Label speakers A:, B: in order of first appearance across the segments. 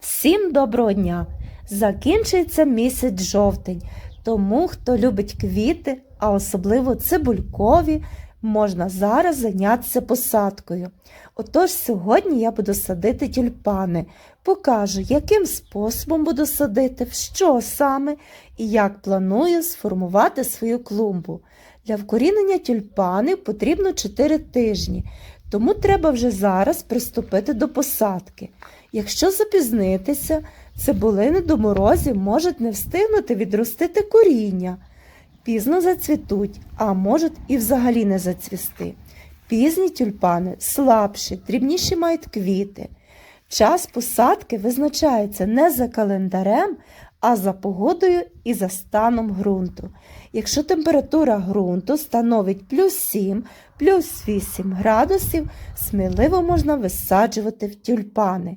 A: Всім доброго дня! Закінчується місяць жовтень, тому хто любить квіти, а особливо цибулькові, можна зараз зайнятися посадкою. Отож, сьогодні я буду садити тюльпани, покажу, яким способом буду садити, в що саме і як планую сформувати свою клумбу. Для вкорінення тюльпанів потрібно 4 тижні, тому треба вже зараз приступити до посадки. Якщо запізнитися, цибулини до морозів можуть не встигнути відростити коріння, пізно зацвітуть, а можуть і взагалі не зацвісти. Пізні тюльпани слабші, дрібніші мають квіти. Час посадки визначається не за календарем, а за погодою і за станом ґрунту. Якщо температура ґрунту становить плюс 7, плюс 8 градусів, сміливо можна висаджувати в тюльпани.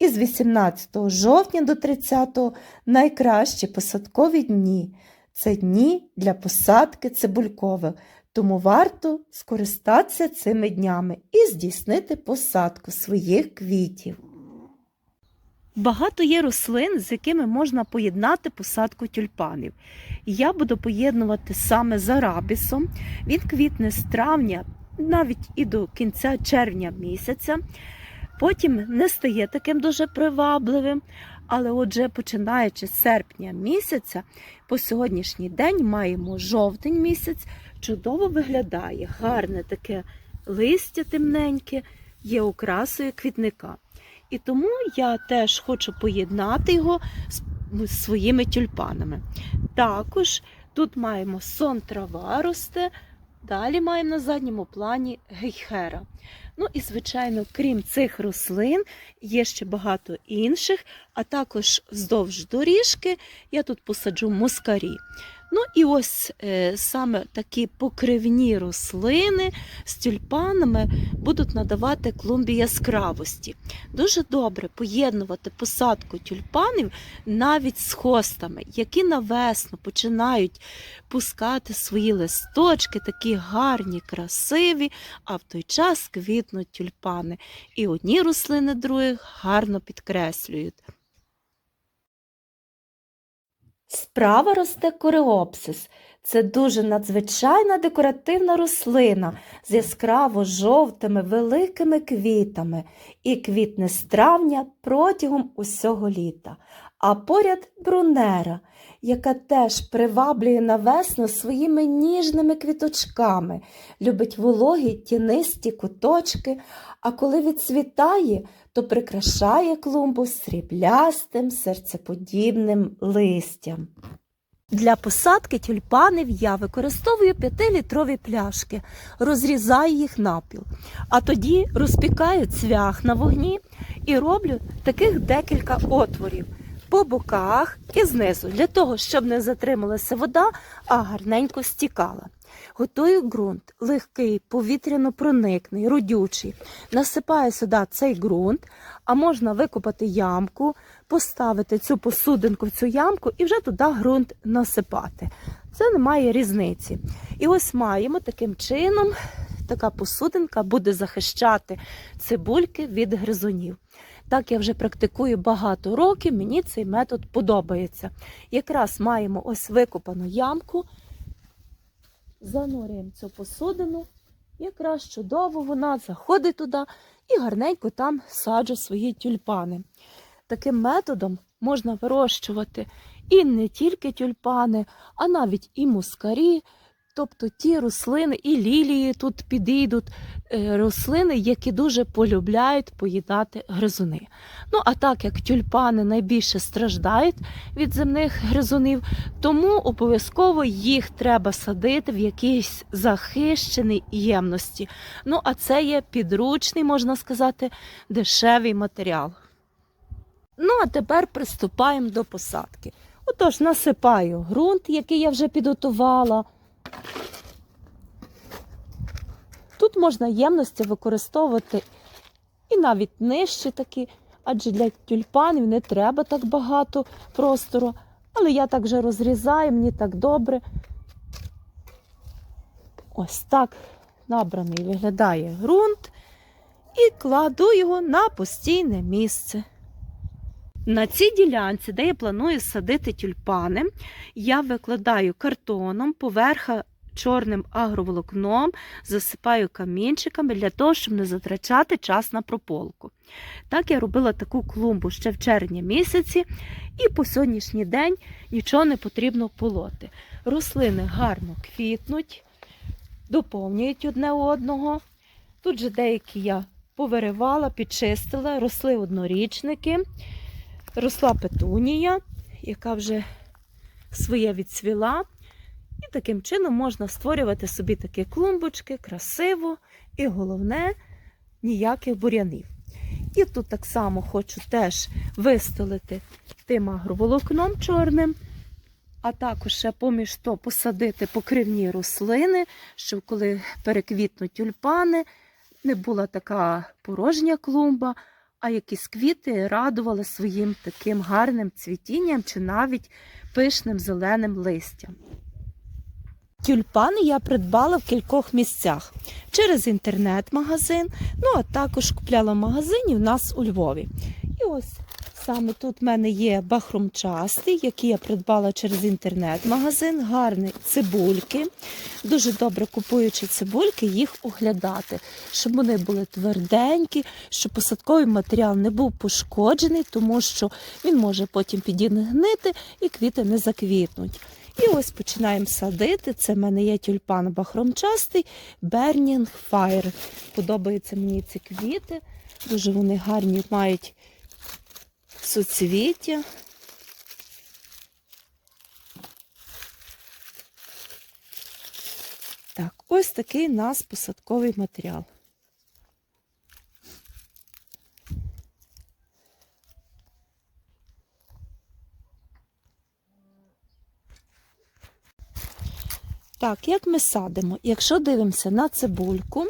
A: Із 18 жовтня до 30 найкращі посадкові дні. Це дні для посадки цибулькових, тому варто скористатися цими днями і здійснити посадку своїх квітів. Багато є рослин, з якими можна поєднати посадку тюльпанів. Я буду поєднувати саме з арабісом. Він квітне з травня навіть і до кінця червня місяця. Потім не стає таким дуже привабливим, але отже, починаючи з серпня місяця, по сьогоднішній день маємо жовтень місяць, чудово виглядає, гарне таке листя темненьке, є окрасою квітника. І тому я теж хочу поєднати його з своїми тюльпанами. Також тут маємо сон трава росте, далі маємо на задньому плані гейхера. Ну і, звичайно, крім цих рослин, є ще багато інших, а також вздовж доріжки я тут посаджу мускарі. Ну і ось е, саме такі покривні рослини з тюльпанами будуть надавати клумбі яскравості. Дуже добре поєднувати посадку тюльпанів навіть з хостами, які на весну починають пускати свої листочки, такі гарні, красиві, а в той час квітнуть тюльпани. І одні рослини других гарно підкреслюють. Справа росте кореопсис. Це дуже надзвичайна декоративна рослина з яскраво жовтими великими квітами і квітне з травня протягом усього літа. А поряд брунера, яка теж приваблює на весну своїми ніжними квіточками, любить вологі тінисті куточки, а коли відцвітає, то прикрашає клумбу сріблястим серцеподібним листям. Для посадки тюльпанів я використовую 5-літрові пляшки, розрізаю їх напіл, а тоді розпікаю цвях на вогні і роблю таких декілька отворів по боках і знизу, для того, щоб не затрималася вода, а гарненько стікала. Готую ґрунт, легкий, повітряно-проникний, родючий. Насипаю сюди цей ґрунт, а можна викопати ямку, поставити цю посудинку в цю ямку і вже туди ґрунт насипати. Це немає різниці. І ось маємо таким чином, така посудинка буде захищати цибульки від гризунів. Так я вже практикую багато років, мені цей метод подобається. Якраз маємо ось викопану ямку, занурюємо цю посудину, якраз чудово вона заходить туди і гарненько там саджу свої тюльпани. Таким методом можна вирощувати і не тільки тюльпани, а навіть і мускарі. Тобто ті рослини, і лілії тут підійдуть, е, рослини, які дуже полюбляють поїдати гризуни. Ну, а так як тюльпани найбільше страждають від земних гризунів, тому обов'язково їх треба садити в якійсь захищеній ємності. Ну, а це є підручний, можна сказати, дешевий матеріал. Ну, а тепер приступаємо до посадки. Отож, насипаю ґрунт, який я вже підготувала. Тут можна ємності використовувати і навіть нижче такі, адже для тюльпанів не треба так багато простору. Але я так вже розрізаю, мені так добре. Ось так набраний виглядає ґрунт і кладу його на постійне місце. На цій ділянці, де я планую садити тюльпани, я викладаю картоном поверха чорним агроволокном, засипаю камінчиками для того, щоб не затрачати час на прополку. Так я робила таку клумбу ще в червні місяці, і по сьогоднішній день нічого не потрібно полоти. Рослини гарно квітнуть, доповнюють одне одного. Тут же деякі я повиривала, підчистила, росли однорічники, росла петунія, яка вже своє відцвіла. І таким чином можна створювати собі такі клумбочки красиво і головне ніяких бур'янів. І тут так само хочу теж вистелити тим агроволокном чорним, а також ще поміж то посадити покривні рослини, щоб коли переквітнуть тюльпани, не була така порожня клумба, а якісь квіти радували своїм таким гарним цвітінням чи навіть пишним зеленим листям. Тюльпани я придбала в кількох місцях через інтернет-магазин, ну а також купляла в магазині в нас у Львові. І ось саме тут в мене є бахромчастий, який я придбала через інтернет-магазин, гарні цибульки. Дуже добре купуючи цибульки, їх оглядати, щоб вони були тверденькі, щоб посадковий матеріал не був пошкоджений, тому що він може потім підігнити і квіти не заквітнуть. І ось починаємо садити. Це в мене є тюльпан бахромчастий Burning Fire. Подобаються мені ці квіти. Дуже вони гарні мають суцвіття. Так, ось такий у нас посадковий матеріал. Так, як ми садимо? Якщо дивимося на цибульку,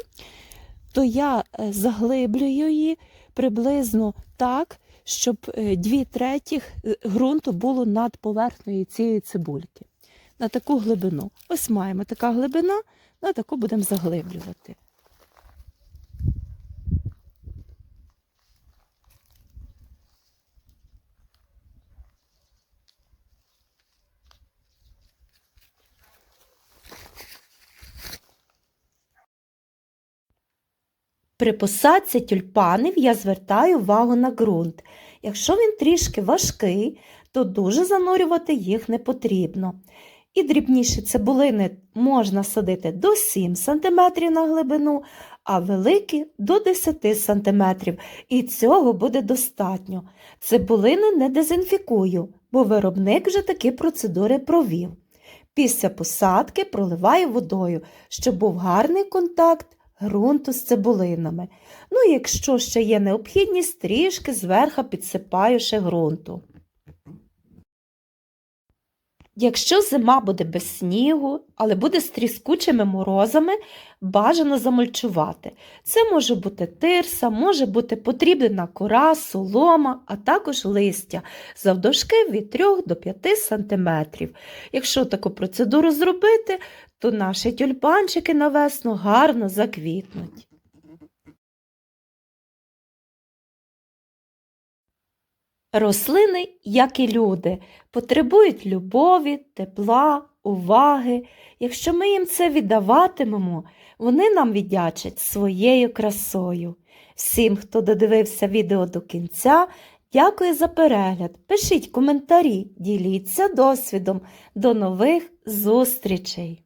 A: то я е, заглиблюю її приблизно так, щоб е, дві третіх е, ґрунту було над поверхнею цієї цибульки. На таку глибину. Ось маємо така глибина, на таку будемо заглиблювати. При посадці тюльпанів я звертаю увагу на ґрунт. Якщо він трішки важкий, то дуже занурювати їх не потрібно. І дрібніші цибулини можна садити до 7 см на глибину, а великі до 10 см. І цього буде достатньо. Цибулини не дезінфікую, бо виробник вже такі процедури провів. Після посадки проливаю водою, щоб був гарний контакт ґрунту з цибулинами. Ну якщо ще є необхідність, трішки зверху підсипаю ще ґрунту. Якщо зима буде без снігу, але буде з тріскучими морозами, бажано замульчувати. Це може бути тирса, може бути потрібна кора, солома, а також листя завдовжки від 3 до 5 см. Якщо таку процедуру зробити, то наші тюльпанчики на весну гарно заквітнуть. Рослини, як і люди, потребують любові, тепла, уваги. Якщо ми їм це віддаватимемо, вони нам віддячать своєю красою. Всім, хто додивився відео до кінця, дякую за перегляд. Пишіть коментарі, діліться досвідом. До нових зустрічей!